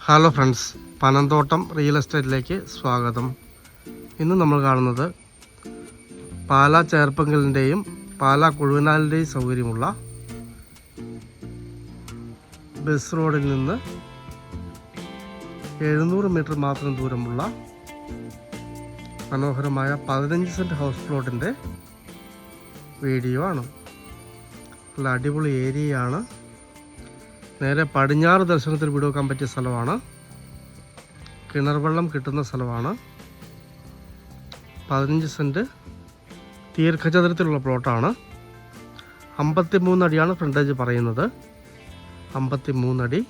Hello friends Panamthottam real എസ്റ്റേറ്റിലേക്ക് സ്വാഗതം. ഇന്ന് നമ്മൾ കാണുന്നത് പാല ചേർപ്പങ്കലിന്റെയും പാല കുഴുവനാലിന്റെയും സൗകര്യമുള്ള ബസ് റോഡിൽ നിന്ന് എഴുന്നൂറ് മീറ്റർ മാത്രം ദൂരമുള്ള മനോഹരമായ പതിനഞ്ച് സെന്റ് ഹൗസ് പ്ലോട്ടിന്റെ വീഡിയോ ആണ്. നല്ല അടിപൊളി ഏരിയയാണ് നേരെ പടിഞ്ഞാറ് ദർശനത്തിൽ വീട് വെക്കാൻ പറ്റിയ സ്ഥലമാണ്. കിണർ വെള്ളം കിട്ടുന്ന സ്ഥലമാണ്. പതിനഞ്ച് സെന്റ് ദീർഘചതുരത്തിലുള്ള പ്ലോട്ടാണ്. അമ്പത്തി മൂന്നടിയാണ് ഫ്രണ്ടേജ് പറയുന്നത്. അമ്പത്തി മൂന്നടി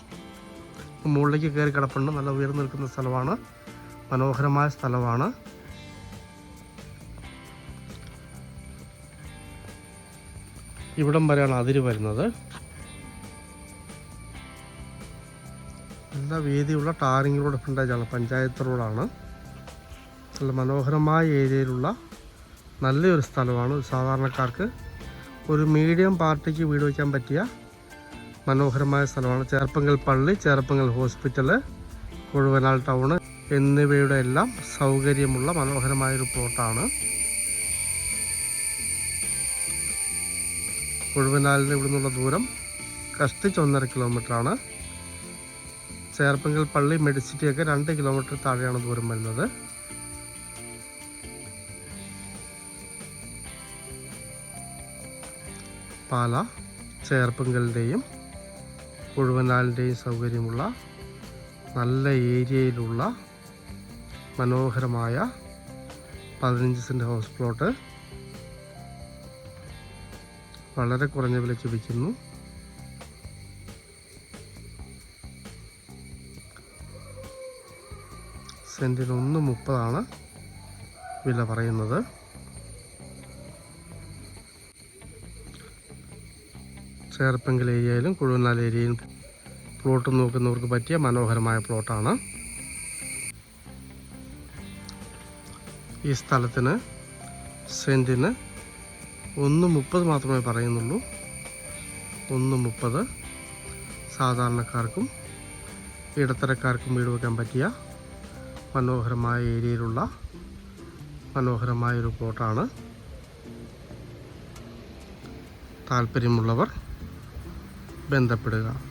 മുകളിലേക്ക് കയറി കിടപ്പുണ്ട്. നല്ല ഉയർന്നു നിൽക്കുന്ന സ്ഥലമാണ്. മനോഹരമായ സ്ഥലമാണ്. ഇവിടം വരെയാണ് അതിര് വരുന്നത്. നല്ല വീതിയുള്ള ടാറിംഗ് റോഡ് ഫ്രണ്ടേജാണ് പഞ്ചായത്ത് റോഡാണ്. നല്ല മനോഹരമായ ഏരിയയിലുള്ള നല്ലൊരു സ്ഥലമാണ്. സാധാരണക്കാർക്ക് ഒരു മീഡിയം പാർട്ടിക്ക് വീട് വയ്ക്കാൻ പറ്റിയ മനോഹരമായ സ്ഥലമാണ്. ചേർപ്പങ്കൽ പള്ളി ചേർപ്പങ്കൽ ഹോസ്പിറ്റൽ കൊഴുവനാൽ ടൗണ് എന്നിവയുടെ എല്ലാം സൗകര്യമുള്ള മനോഹരമായൊരു പ്ലോട്ടാണ്. കൊഴുവനാലിന് ഇവിടുന്നുള്ള ദൂരം കഷ്ടിച്ച് ഒന്നര കിലോമീറ്ററാണ് ചേർപ്പങ്കൽ പള്ളി മെഡിസിറ്റിയൊക്കെ രണ്ട് കിലോമീറ്റർ താഴെയാണ് ദൂരം വരുന്നത്. പാല ചേർപ്പങ്കലിന്റെയും കുഴുവനാലിന്റെയും സൗകര്യമുള്ള നല്ല ഏരിയയിലുള്ള മനോഹരമായ പതിനഞ്ച് സെന്റ് ഹൗസ് പ്ലോട്ട് വളരെ കുറഞ്ഞ വിലയ്ക്ക് വിൽക്കുന്നു. സെന്റിന് ഒന്ന് മുപ്പതാണ് വില പറയുന്നത്. ചേർപ്പെങ്കിൽ ഏരിയയിലും കുഴുവനാൽ ഏരിയയിലും പ്ലോട്ട് നോക്കുന്നവർക്ക് പറ്റിയ മനോഹരമായ പ്ലോട്ടാണ്. ഈ സ്ഥലത്തിന് സെന്റിന് ഒന്ന് മുപ്പത് മാത്രമേ പറയുന്നുള്ളൂ. ഒന്ന് മുപ്പത് സാധാരണക്കാർക്കും ഇടത്തരക്കാർക്കും വീട് വയ്ക്കാൻ പറ്റിയ മനോഹരമായ ഏരിയയിലുള്ള മനോഹരമായൊരു പ്ലോട്ടാണ്. താല്പര്യമുള്ളവർ ബന്ധപ്പെടുക.